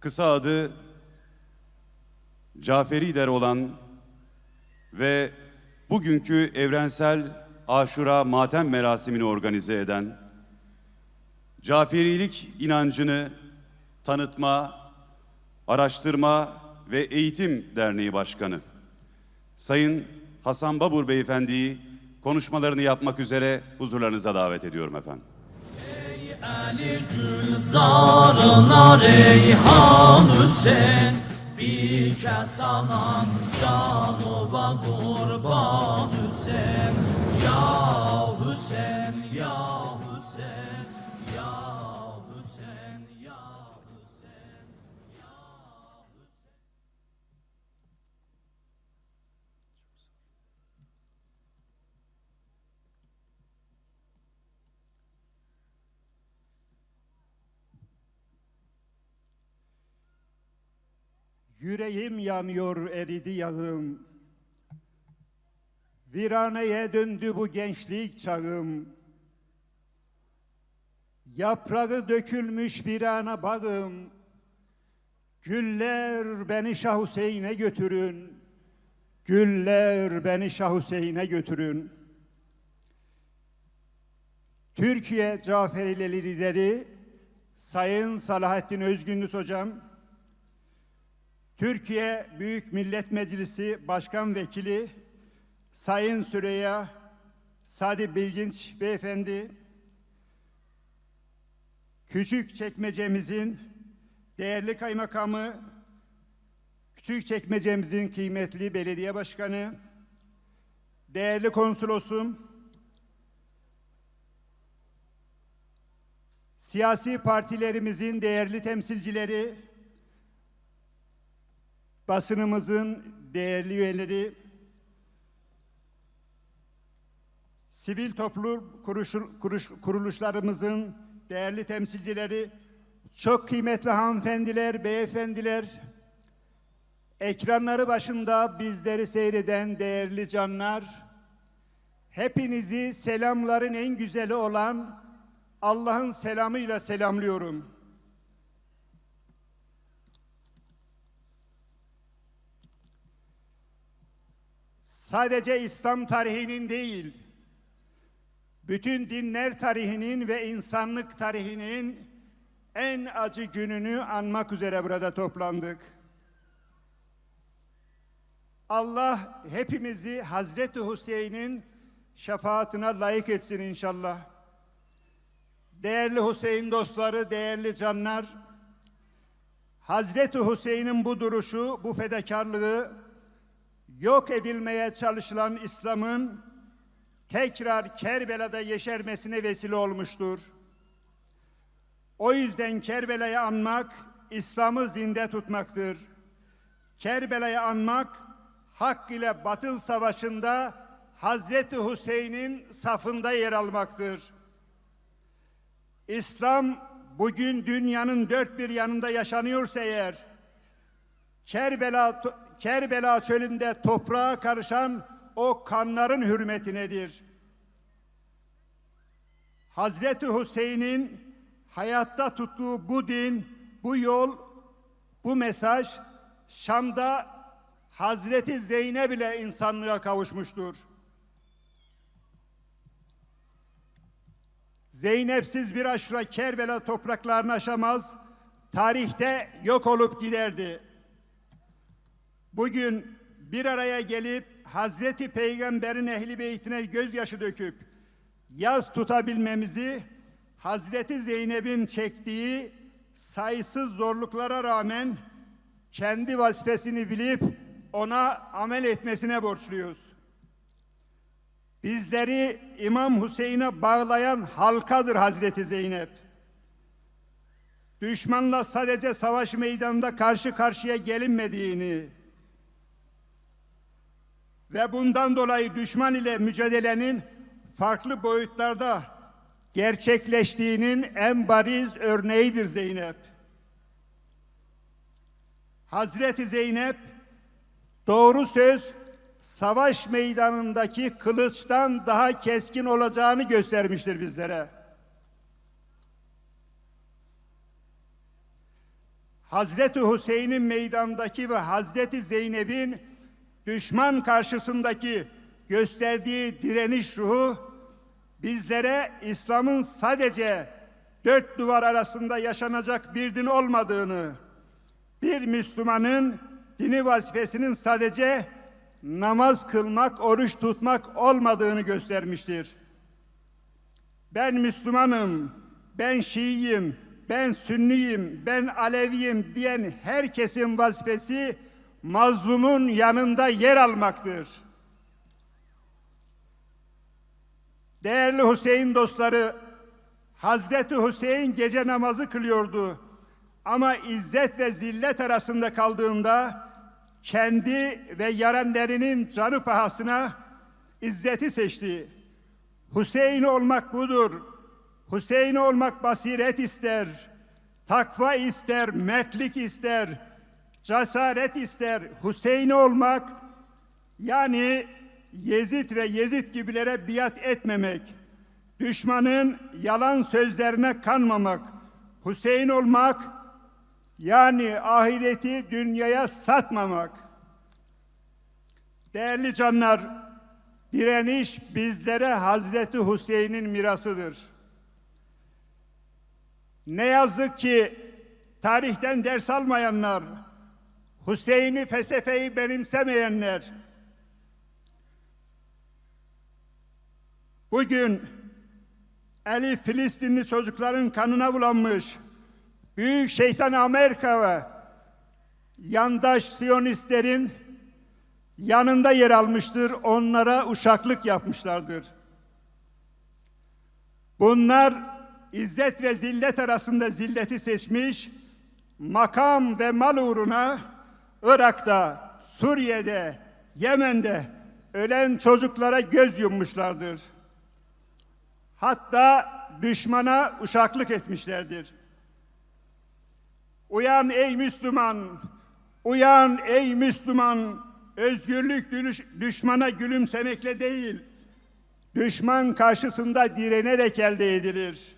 kısa adı Caferi der olan ve bugünkü evrensel Aşura matem merasimini organize eden, Caferilik inancını tanıtma, araştırma ve eğitim derneği başkanı Sayın Hasan Babur Beyefendi'yi konuşmalarını yapmak üzere huzurlarınıza davet ediyorum efendim. Ali Gülzarına Reyhan Hüseyin. Bir kez anan canova kurban Hüseyin. Ya Hüseyin Yüreğim yanıyor eridi yağım. Viraneye döndü bu gençlik çağım. Yaprağı dökülmüş virana bağım. Güller beni Şah Hüseyin'e götürün. Güller beni Şah Hüseyin'e götürün. Türkiye Caferileri lideri Sayın Salahattin Özgündüz hocam, Türkiye Büyük Millet Meclisi Başkan Vekili Sayın Süreyya Sadi Bilginç Beyefendi, küçük çekmecemizin değerli kaymakamı, küçük çekmecemizin kıymetli belediye başkanı, değerli konsolosum, siyasi partilerimizin değerli temsilcileri, basınımızın değerli üyeleri, sivil toplum kuruşu- kuruş- kuruluşlarımızın değerli temsilcileri, çok kıymetli hanımefendiler, beyefendiler, ekranları başında bizleri seyreden değerli canlar, hepinizi selamların en güzeli olan Allah'ın selamıyla selamlıyorum. Sadece İslam tarihinin değil, bütün dinler tarihinin ve insanlık tarihinin en acı gününü anmak üzere burada toplandık. Allah hepimizi Hazreti Hüseyin'in şefaatine layık etsin inşallah. Değerli Hüseyin dostları, değerli canlar, Hazreti Hüseyin'in bu duruşu, bu fedakarlığı yok edilmeye çalışılan İslam'ın tekrar Kerbela'da yeşermesine vesile olmuştur. O yüzden Kerbela'yı anmak İslam'ı zinde tutmaktır. Kerbela'yı anmak hak ile batıl savaşında Hazreti Hüseyin'in safında yer almaktır. İslam bugün dünyanın dört bir yanında yaşanıyorsa eğer Kerbela Kerbela çölünde toprağa karışan o kanların hürmetinedir. Hazreti Hüseyin'in hayatta tuttuğu bu din, bu yol, bu mesaj Şam'da Hazreti Zeynep ile insanlığa kavuşmuştur. Zeynepsiz bir aşura Kerbela topraklarını aşamaz, tarihte yok olup giderdi. Bugün bir araya gelip Hazreti Peygamber'in ehli beytine gözyaşı döküp yaz tutabilmemizi Hazreti Zeynep'in çektiği sayısız zorluklara rağmen kendi vazifesini bilip ona amel etmesine borçluyuz. Bizleri İmam Hüseyin'e bağlayan halkadır Hazreti Zeynep. Düşmanla sadece savaş meydanında karşı karşıya gelinmediğini, ve bundan dolayı düşman ile mücadelenin farklı boyutlarda gerçekleştiğinin en bariz örneğidir Zeynep. Hazreti Zeynep doğru söz savaş meydanındaki kılıçtan daha keskin olacağını göstermiştir bizlere. Hazreti Hüseyin'in meydandaki ve Hazreti Zeynep'in düşman karşısındaki gösterdiği direniş ruhu bizlere İslam'ın sadece dört duvar arasında yaşanacak bir din olmadığını, bir Müslümanın dini vazifesinin sadece namaz kılmak, oruç tutmak olmadığını göstermiştir. Ben Müslümanım, ben Şiiyim, ben Sünniyim, ben Aleviyim diyen herkesin vazifesi mazlumun yanında yer almaktır. Değerli Hüseyin dostları, Hazreti Hüseyin gece namazı kılıyordu. Ama izzet ve zillet arasında kaldığında kendi ve yarenlerinin canı pahasına izzeti seçti. Hüseyin olmak budur. Hüseyin olmak basiret ister, takva ister, mertlik ister, cesaret ister. Hüseyin olmak yani Yezid ve Yezid gibilere biat etmemek, düşmanın yalan sözlerine kanmamak, Hüseyin olmak yani ahireti dünyaya satmamak. Değerli canlar, direniş bizlere Hazreti Hüseyin'in mirasıdır. Ne yazık ki tarihten ders almayanlar, Hüseyin'i felsefeyi benimsemeyenler, bugün eli Filistinli çocukların kanına bulanmış, büyük şeytan Amerika ve yandaş Siyonistlerin yanında yer almıştır, onlara uşaklık yapmışlardır. Bunlar izzet ve zillet arasında zilleti seçmiş, makam ve mal uğruna Irak'ta, Suriye'de, Yemen'de ölen çocuklara göz yummuşlardır. Hatta düşmana uşaklık etmişlerdir. Uyan ey Müslüman, uyan ey Müslüman. Özgürlük düş- düşmana gülümsemekle değil, düşman karşısında direnerek elde edilir.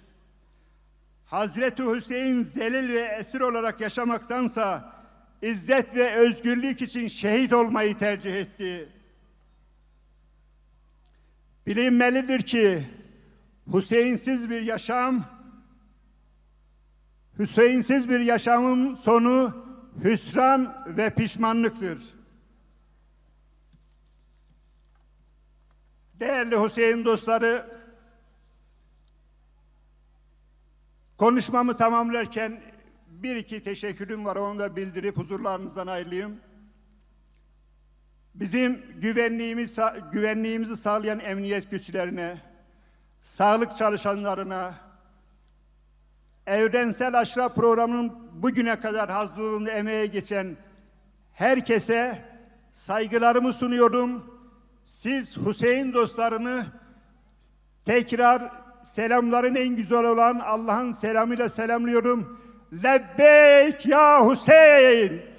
Hazreti Hüseyin zelil ve esir olarak yaşamaktansa izzet ve özgürlük için şehit olmayı tercih etti. Bilinmelidir ki Hüseyinsiz bir yaşam Hüseyinsiz bir yaşamın sonu hüsran ve pişmanlıktır. Değerli Hüseyin dostları, konuşmamı tamamlarken bir iki teşekkürüm var, onu da bildirip huzurlarınızdan ayrılayım. Bizim güvenliğimiz, güvenliğimizi sağlayan emniyet güçlerine, sağlık çalışanlarına, Evrensel Aşra programının bugüne kadar hazırlığında emeğe geçen herkese saygılarımı sunuyorum. Siz Hüseyin dostlarını tekrar selamların en güzel olan Allah'ın selamıyla selamlıyorum. Lebbeyk ya Hüseyin.